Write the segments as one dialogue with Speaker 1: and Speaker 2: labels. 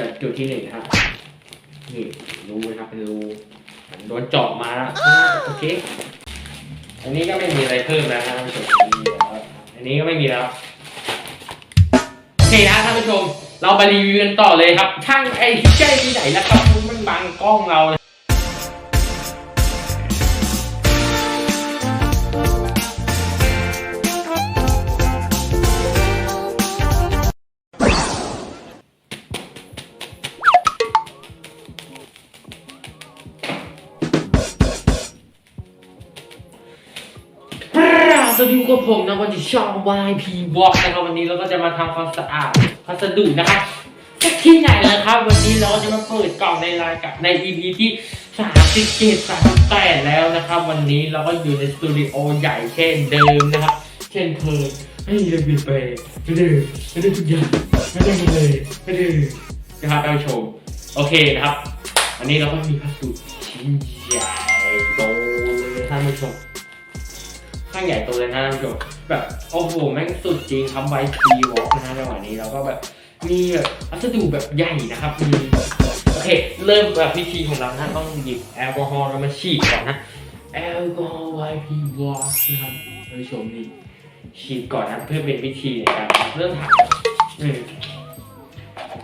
Speaker 1: จะจุดที่หนึ่งครับนี่รูนะครับเป็นรูโดนเจาะมาแล้วโอเค อันนี้ก็ไม่มีอะไรเพิ่มแล้วนะครับท่านผู้ชมอันนี้ก็ไม่มีแล้วโอเคนะท่านผู้ชม เราไปรีวิวกันต่อเลยครับช่างไอ้ที่ใจที่ไหนแล้วครับมันบังกล้องเรา วัสดีกับผมนะวันที่ช่อง YP Walk นะครับวันนี้เราก็จะมาทำความสะอาดพัสดุนะครับจะที่ไหนล่ะครับ วันนี้เราจะมาเปิดกล่องในรายการใน EP ที่37 38แล้วนะครับ วันนี้เราก็อยู่ในสตูดิโอใหญ่เช่นเดิมนะครับ เช่นเคยให้เราเปลี่ยนไปไม่ได้ไม่ได้ทุกอย่างไม่ได้เลยไม่ได้นะครับท่านชมโอเคนะครับวันนี้เราก็มีพัสดุชิ้นใหญ่โตเลยท่านผู้ชม ข้างใหญ่โตเลยนะท่านผู้ชมแบบโอ้โหแม่งสุดจริงทำไว้ทีวอล์กนะฮะจังหวะนี้เราก็แบบมีแบบวัสดุแบบใหญ่นะครับมีโอเค เริ่มแบบพิธีของเรานะต้องหยิบแอลกอฮอล์เรามาฉีดก่อนนะแอลกอฮอล์ไวพีวอล์กนะครับท่านผู้ชมนี่ฉีดก่อนนะเพื่อเป็นพิธีในการเริ่มทำ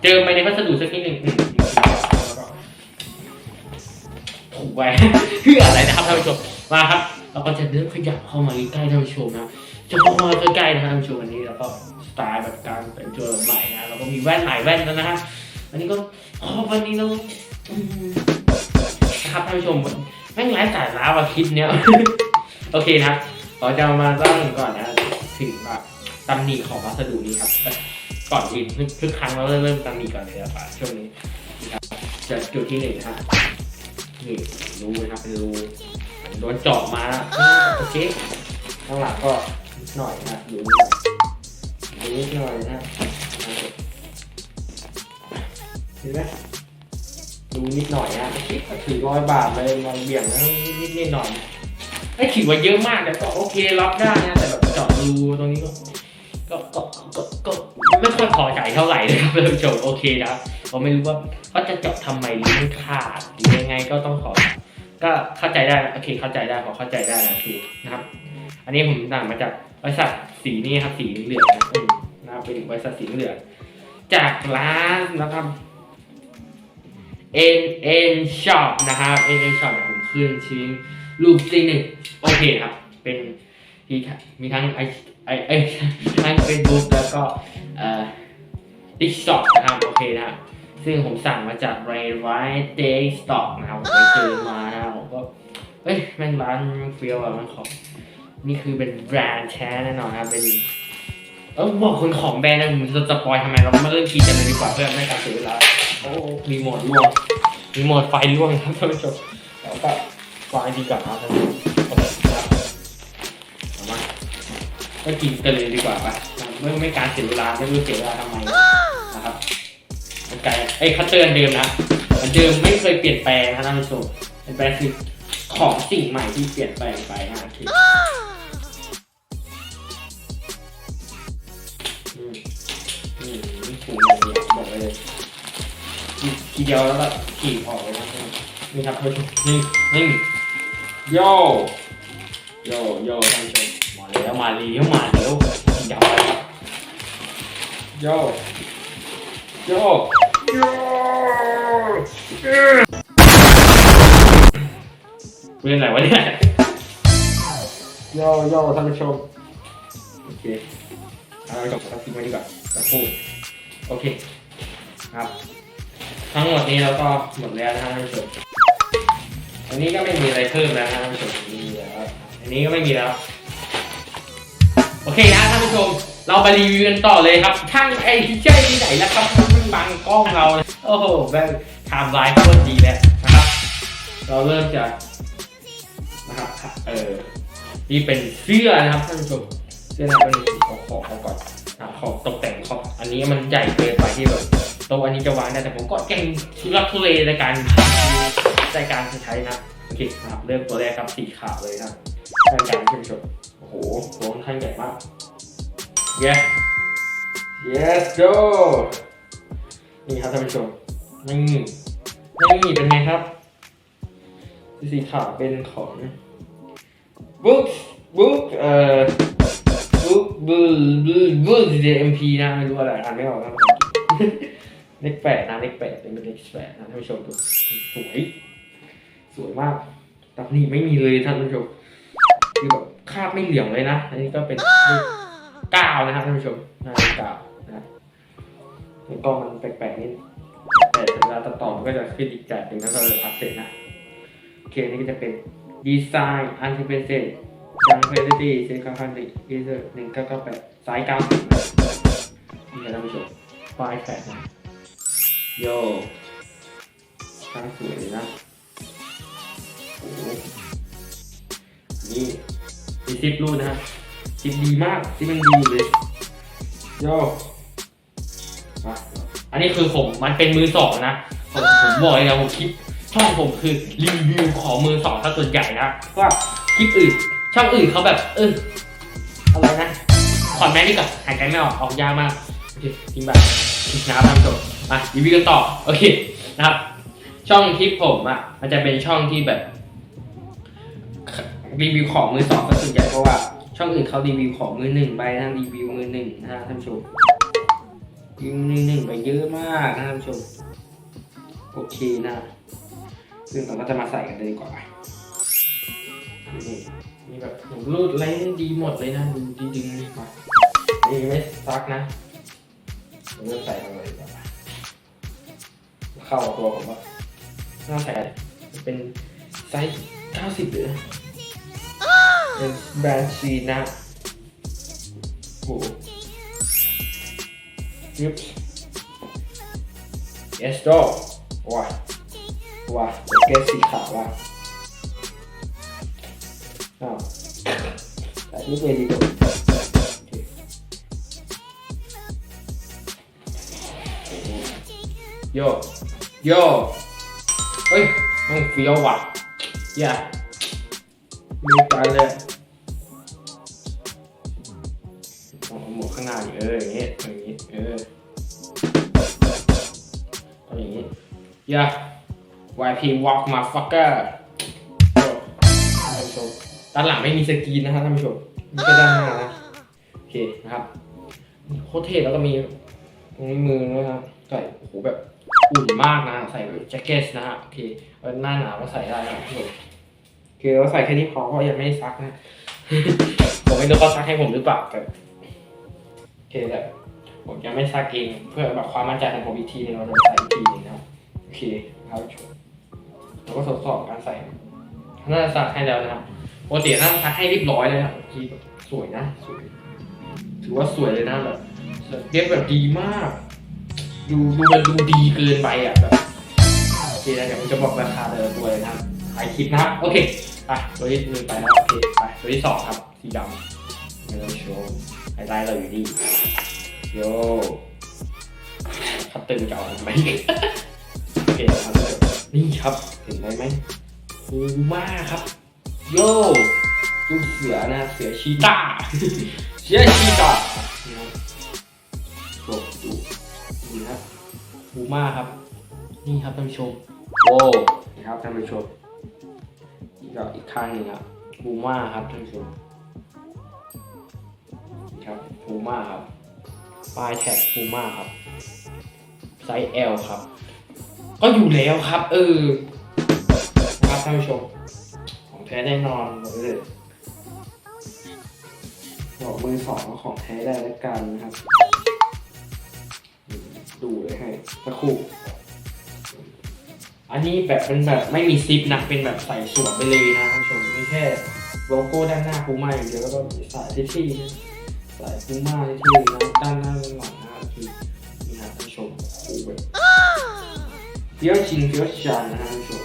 Speaker 1: เจอไปในพัสดุสักนิดหนึ่งถูกไว้เพื่ออะไรนะครับท่านผู้ชมมาครับ เราก็จะเริ่มขยับเข้ามาใกล้ท่านผู้ชมนะจะเข้ามาใกล้ๆนะท่านผู้ชมอันนี้แล้วก็สไตล์แบบการแต่งตัวใหม่นะเราก็มีแว่นหลายแว่นแล้วนะฮะอันนี้ก็อ๋อวันนี้เราครับท่านผู้ชมแม่งไร้สาระว่ะคลิปเนี้ยโอเคนะเราจะมาเล่าถึงก่อนนะถึงแบบตำหนิของวัสดุนี้ครับ ก่อนอื่ทุกครั้งเราเริ่มตำหนิก่อนเลยนะครับช่วงนี้นะครับจะจุดที่หนึ่งนะฮะนี่รูนะครับเป็นรู โดนเจาะมาแล้วโอเคข้างหลังก็นิดหน่อยนะดูนิดหน่อยนะเห็นไหมดูนิดหน่อยนะโอเคก็ถือร้อยบาทเลยลองเบี่ยงนะนิดนิดนิดหน่อยไม่ถือว่าเยอะมากแต่ก็โอเครับได้นะแต่แบบเจาะรูตรงนี้ก็ก็ก็ก็ก็ไม่ค่อยพอใจเท่าไหร่เลยครับท่านผู้ชมโอเคนะครับผมไม่รู้ว่าเขาจะเจาะทำไมหรือมันขาดหรือยังไงก็ต้องขอ ก็เข้าใจได้โอเคเข้าใจได้พอเข้าใจได้นะโอเคนะครับ อันนี้ผมสั่งมาจากบริษัทสีนี่ครับสีเหลืองนะครับเป็นบริษัทสีเหลืองจากร้านนะครับ N N Shop นะครับ N N Shop เนี่ยผมขึ้นชิ้นรูปซีหนึ่งโอเคครับ เป็นมีทั้งมีทั้งไอไอไอทั้งเฟซบุ๊กแล้วก็เอ่อทิกต็อกนะครับโอเคนะครับซึ่งผมสั่งมาจาก Ray White Day Stock นะครับผมไปซื้อมาน เอ้ยแม่งร้านเฟี้ยวอะมันของนี่คือเป็นแบรนด์แท้แน่นอนนะครับเป็นเออบอกคนของแบรนด์นะผมจะสปอยทำไมเราไมาเริ่มกินกันเลยดีกว่าเพื่อไม่การเสียเวลาโอ้รีโมทร่วงรีโมทไฟร่วงครับท่านผู้ชมแล้วก็วางดีก่อนนะครับท่านผู้ชมโอเคครับมาก็กินกันเลยดีกว่าไปไม่ไม่การเสียเวลาไม่รู้เสียเวลาทำไมนะครับมันไกลไอ้คัตเตอร์เดิมนะอันเดิมไม่เคยเปลี่ยนแปลงนะท่านผู้ชมเป็นแปลงคือ ของสิ่งใหม่ที่เปลี่ยนแปลงไปนะคือืมถูกเลยเนี่ยบอกเลยทีเดียวแล้วก็ขี่ออกเลยนะนี่ครับท่านนี่นี่โยโยโยท่านชมมาแล้วมาเลี้ยวมาเลี้ยวเดี๋ยวไปโยโยโย เป็นอะไรวะเนี่ยโยโยท่านผู้ชม โอเคเอาจบสักทีไว้ดีกว่าสักครู่โอเค ครับ ทั้งหมดนี้เราก็หมดแล้วนะท่านผู้ชมอันนี้ก็ไม่มีอะไรเพิ่มแล้วนะท่านผู้ชมนี่แล้วอันนี้ก็ไม่มีแล้ว โอเคนะท่านผู้ชม เราไปรีวิวกันต่อเลยครับช่างไอ้ที่ใช่ที่ไหนแล้วครับมันบังกล้องเราเลยโอ้โหแบบไทม์ไลน์โคตรดีแล้วนะครับ เราเริ่มจาก นะครับ เออ นี่เป็นเสื้อนะครับท่านผู้ชม เสื้อนะเป็นของของเขาก่อนนะของตกแต่งของอันนี้มันใหญ่เกินไปที่แบบโต๊ะอันนี้จะวางได้แต่ผมก็แกล้งทุลักทุเลในการในการใช้นะโอเคครับเริ่มตัวแรกครับสีขาวเลยครับท่านการท่านผู้ชมโอ้โหตัวค่อนใหญ่มาก yes yes go นี่ครับท่านผู้ชมนี่นี่เป็นไงครับ สีขาวเป็นของ บุ๊กบุ๊กเอ่อบุ๊กบูบูบูเอ็มพีนะไม่รู้อะไรอ่านไม่ออกครับเลขแปดนะเลขแปดเป็นเลขแปดนะท่านผู้ชมดูสวย สวยมากต่นี่ไม่มีเลยท่านผู้ชมคือแบบคาบไม่เหลี่ยมเลยนะอันนี้ก็เป็นเก้านะครับท่านผู้ชมนะเก้านะแล้วก็มันแปลกๆนิดแต่เวลาตัดต่อมันก็จะขึ้นอีกแบบหนึ่งถ้าเราอัพเสร็จนะโอเคนี่ก็จะเป็น ดีไซน์อันที่เป็นเศษยังเพลตี้เซคันคันติดีเซอร์หนึ่งเก้าเก้าแปดสายก้าสิบนี่ครับท่านผู้ชมไฟล์แปดนะโย่ช่างสวยนะโอ้โหนี่มีซิปรูดนะฮะซิปดีมากซิปมันดีเลยโย่มาอันนี้คือผมมันเป็นมือสองนะ ผมผมบอกเลยนะผมคิด ช่องผมคือรีวิวของมือสองถ้าส่วนใหญ่นะว่าคลิปอื่น ช่องอื่นเขาแบบ เอออะไรนะขอนแม่นี่ก่อนหายใจไม่ออกออกยากมากโอเคทิ้งไปนะครับท่านผู้ชมมารีวิวกันต่อโอเคนะครับ ช่องคลิปผมอะมันจะเป็นช่องที่แบบรีวิวของมือสองซะส่วนใหญ่เพราะว่า ช่องอื่นเขารีวิวของมือหนึ่งไปนะรีวิวมือหนึ่งนะฮะท่านผู้ชมรีวิวมือหนึ่งไปเยอะมากนะท่านผู้ชมโอเคนะ ซึ่งเราก็จะมาใส่กันเลยดีกว่านี่มีแบบหูรูดอะไรดีหมดเลยนะดูดีๆนี่มานี่ไม่ซักนะผมจะใส่ลงเลยดีกว่าเข้ากับตัวผมว่าน่าใส่เป็นไซส์90เลยนะเป็นแบรนด์ซีนะโอ้โหยึบเอสโตว้า ว้าแจ็คเกสีขาวว่ะอ้าวแต่นี่เป็นดีกว่าโอเคโยโยเฮ้ยมันเฟี้ยวว่ะอย่ามีตายเลยเอาหมวกข้างหน้าอยู่เอออย่างงี้อย่างงี้เออเอาอย่างงี้อย่า YP Walk m a f u c k e r ท่านผู้ชมด้านหลังไม่มีสกรีนนะครับท่านผู้ชมมีแค่ด้านหน้านะโอเคนะครับโคตรเท่แล้วก็มีตรงนี้มือนะครับใส่โอ้โหแบบอุ่นมากนะใส่แจ็คเก็ตนะฮะโอเคเอาหน้าหนาวก็ใส่ได้นะท่านผู้ชมโอเคเราใส่แค่นี้พอเพราะยังไม่ได้ซักนะผมไม่รู้เขาซักให้ผมหรือเปล่าแต่โอเคแต่ผมยังไม่ซักเองเพื่อแบบความมั่นใจของผมอีกทีหนึงเราจะใส่อีกทีหนึงนะครับโอเคครับ เราก็ทดสอบการใส่น่าจะซักให้แล้วนะครับปกติน่าจะซักให้เรียบร้อยเลยนะเมื่อกี้แบบสวยนะสวยถือว่าสวยเลยนะแบบเรียบแบบดีมาก ดูดูมันดูดีเกินไปอะแบบโอเคนะเดี๋ยวผมจะบอกราคาแต่ละตัวเลยนะครับถ่ายคลิปนะครับ โอเคไปตัวที่หนึ่งไปแล้วโอเคไปตัวที่สองครับสีดำเนื้อโชว์ไฮไลท์เราอยู่นี่โยคัตเตอร์จะเอาทำไม เคครับนี่ครับเห็นไหมไหมฟูมาครับ โย่ดูเสือนะเสือชีตาเสือชีตานี่ครับดูดูนะครับฟูมาครับ นี่ครับท่านผู้ชมโว้นี่ครับท่านผู้ชมอีกแล้วอีกข้างหนึงครับฟูมาครับท่านผู้ชมนี่ครับฟูมาครับปลายแท็กฟูมาครับไซส์ L ครับ ก็อยู่แล้วครับ เออครับท่านผู้ชมของแท้แน่นอนบอกเลยบอกมือสองของแท้ได้แล้วกันนะครับ ดูเลยให้สักครู่อันนี้แบบเป็นแบบไม่มีซิปนะเป็นแบบใส่สวมไปเลยนะท่านผู้ชมไม่แค่โลโก้ด้านหน้าพูม่าอย่างเดียวแล้วก็มีสายที่ๆนะสายพูม่าที่ๆนะด้านหน้าด้านหลังนะคือนี่ครับท่านผู้ชมโอ้โหแบบ ฟี้ยวจริงเฟี้ยวจังนะฮะท่านผู้ชม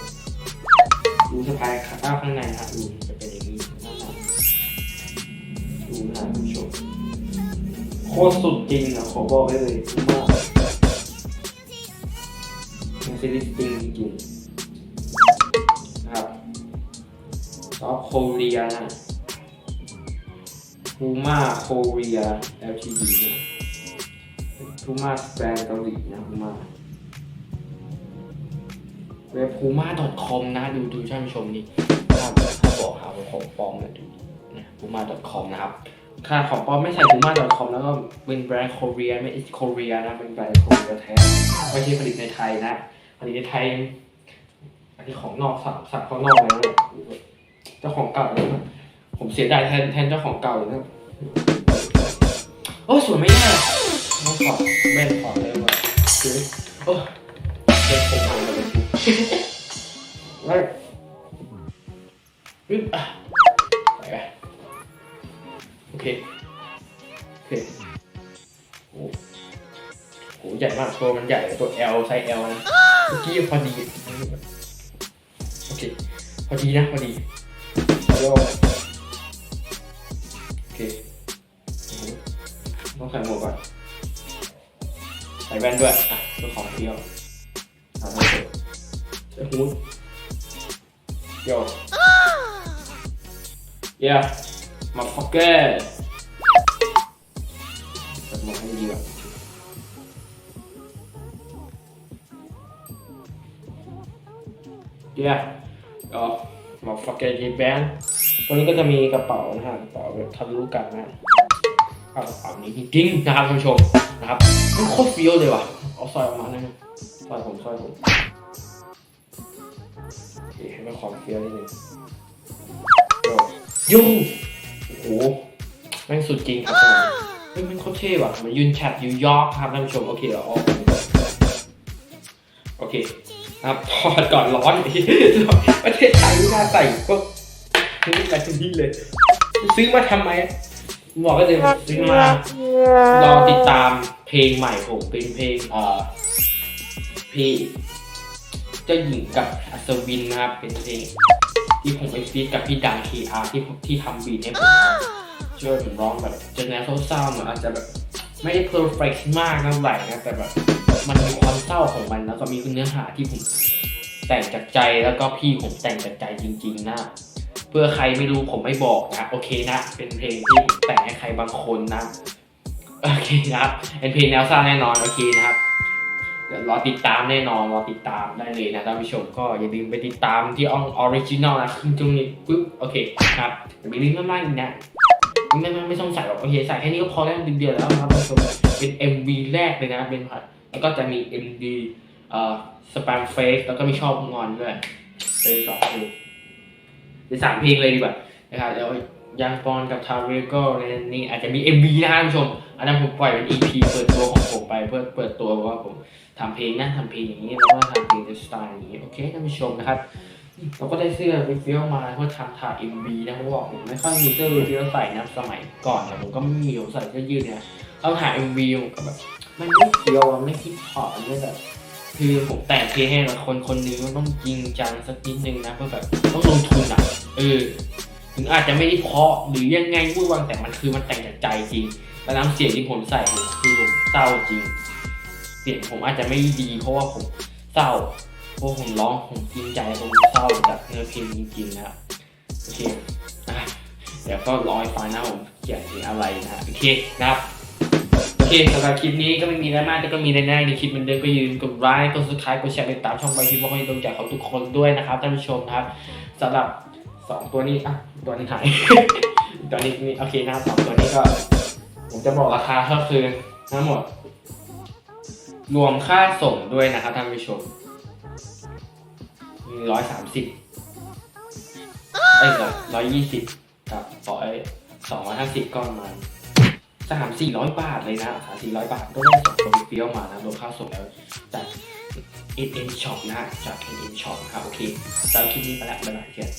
Speaker 1: ดูสะพายขาข้างในนะครับดูจะเป็นอย่างนี้นะครับดูนะท่านผู้ชมโคตรสุดจริงอะขอบอกได้เลยคุ้มมากมันซีรีส์จริงจริงนะครับซอฟโคเรียนะพูม่าโคเรีย LTD นะพูม่าแบรนเกาหลีนะพูม่า เว็บ puma.com นะดูดูท่านผู้ชมนี่ถ้าถ้าบอกหาของปลอมนะดูนะ puma.com นะครับค่าของปลอมไม่ใส่ puma.com แล้วก็เป็นแบรนด์ Korea ไม่ is Korea นะเป็นแบรนด์ Korea แท้ไม่ใช่ผลิตในไทยนะผลิตในไทยอันนี้ของนอกสั่งสั่งข้างนอกเลยนะเจ้าของเก่าเลยนะผมเสียดายแทนแทนเจ้าของเก่าเลยนะโอ้สวยไม่ได้ต้องถอดแว่นถอดเลยว่ะคือโอ้เจ็บผมเลย ปึ๊บอะไปไปโอเค โอเคโอ้โหใหญ่มากตัวมันใหญ่ตัว L ไซส์ L นะเมื่อกี้พอดีโอเคพอดีนะพอดีโยกโอเคอือหือต้องใส่หมวกก่อนใส่แว่นด้วยอะตัวของเดียว ใส่หูโยกเย้มาฟักเกอร์ใส่หมวกให้ดีก่อนเย้ก็มาฟักเกอร์ยีแบนตัวนี้ก็จะมีกระเป๋านะฮะกระเป๋าแบบทะลุกันนะเอากระเป๋านี้จริงๆนะครับท่านผู้ชมนะครับมันโคตรเฟี้ยวเลยว่ะเอาสร้อยออกมาหน่อยนะสร้อยผมสร้อยผมโอ เคให้มันความเฟี้ยวนิดนึงโยยูโอ้โหแม่งสุดจริงครับเฮ้ยมันโคตรเท่ว่ะมันยืนแชทอยู่ยอร์กครับท่านผู้ชม โอเคเราออกโอเคครับถอดก่อนร้อนประเทศไทยไม่น่าใส่พวกนี่ไปที่นี่เลย ซื้อมาทำไมบอกก็เลยซื้อมารอติดตามเพลงใหม่ผมเป็นเพลงเอ่อพลง เจ้าหญิงกับอัศวินนะครับ เป็นเพลงที่ผมไปฟีดกับพี่ดังทีอาร์ที่ที่ทำบีทให้ผมช่วยผมร้องแบบจะแนวเศร้าๆเหมือนอาจจะแบบไม่ได้เพอร์เฟกมากเท่าไหร่นะแต่แบบมันมีความเศร้าของมันแล้วก็มีเนื้อหาที่ผมแต่งจากใจแล้วก็พี่ผมแต่งจากใจจริง ๆ นะ เพื่อใครไม่รู้ผมไม่บอกนะ โอเคนะ เป็นเพลงที่แต่งให้ใครบางคนนะ โอเคนะครับ เป็นเพลงแนวเศร้าแน่นอน โอเคนะครับ ดี๋ยวรอติดตามแน่นอนรอติดตามได้เลยนะท่านผู้ชมก็อย่าลืมไปติดตามที่อองออริจินอลนะขึ้นตรงนี้ปุ๊บโอเคครับอย่าไปลืมมากๆอีกนะไม่ไม่ไม่ต้องใส่หรอกโอเคใส่แค่นี้ก็พอแล้วเดือนแล้วนะครับท่านผู้ชมเป็น MV แรกเลยนะเป็นผ่านแล้วก็จะมี MD เอ่อสปมเฟสแล้วก็มีชอบงอนด้วยเป็นสองเพลงเป็นสามเพลงเลยดีกว่านะครับแล้วยังปอนกับทาวเวโก้ในนี้อาจจะมี MV นะท่านผู้ชม อันนั้นผมปล่อยเป็น EP เปิดตัวของผมไปเพื่อเปิดตัวว่าผม ทำเพลงนะทำเพลงอย่างนี้แล้วก็ทำเพลงในสไตล์อย่างนี้โอเคท่านผู้ชมนะครับเราก็ได้เสื้อรีฟิลมาเพื่อทำถ่าย MV นะเพราะว่าผมไม่ค่อยมีเสื้อรีฟิลใส่นะสมัยก่อนเนี่ยผมก็ไม่มีผมใส่เสื้อยืดเนี่ยเอาถ่าย MV ผมก็แบบมันไม่เคียวอะไม่คิดพอมันไม่แบบคือผมแต่งเพลงให้คนคนหนึงมันต้องจริงจังสักนิดนึงนะเพื่อแบบต้องลงทุนอะเออถึงอาจจะไม่ได้เพาะหรือยังไงพูดวางแต่มันคือมันแต่งจากใจจริงแล้วน้ำเสียงที่ผมใส่เนี่ยคือผมเศร้าจริง เสียงผมอาจจะไม่ดี เพราะว่าผมเศร้าเพราะผมร้องผมจริงใจผมเศร้าจากเนื้อเพลงจริงๆนะครับโอเคอะเดี๋ยวก็รอให้ฟังนะผมเขียนเพลงอะไรนะโอเคนะครับโอเคสำหรับคลิปนี้ก็ไม่มีอะไรมากแต่ก็มีแน่ๆในคลิปเหมันเดิมก็อย่าลืมกดไลค์กดซับสไครต์กดแชร์ติดตามช่องใบพิมพ์ว่าให้ตรงใจของทุกคนด้วยนะครับท่านผู้ชมครับสำหรับสองตัวนี้อะตัวนี้หายตัวนี้นี่โอเคนะครับสองตัวนี้ก็ ผมจะบอกราคาก็คือทั้งหมด รวมค่าส่งด้วยนะครับท่านผู้ชมร้อยสามสิบเอ้ยร้อยยี่สิบกับร้อยสองร้อยห้าสิบก็ประมาณสามสี่ร้อยบาทเลยนะสามสี่ร้อยบาทก็ได้สองตัวเฟี้ยวมานะรวมค่าส่งแล้วจาก NN Shop นช็อปนะจาก NN Shop นะครับโอเคสำหรับคลิปนี้ไปแล้วบ๊ายบายเพื่อน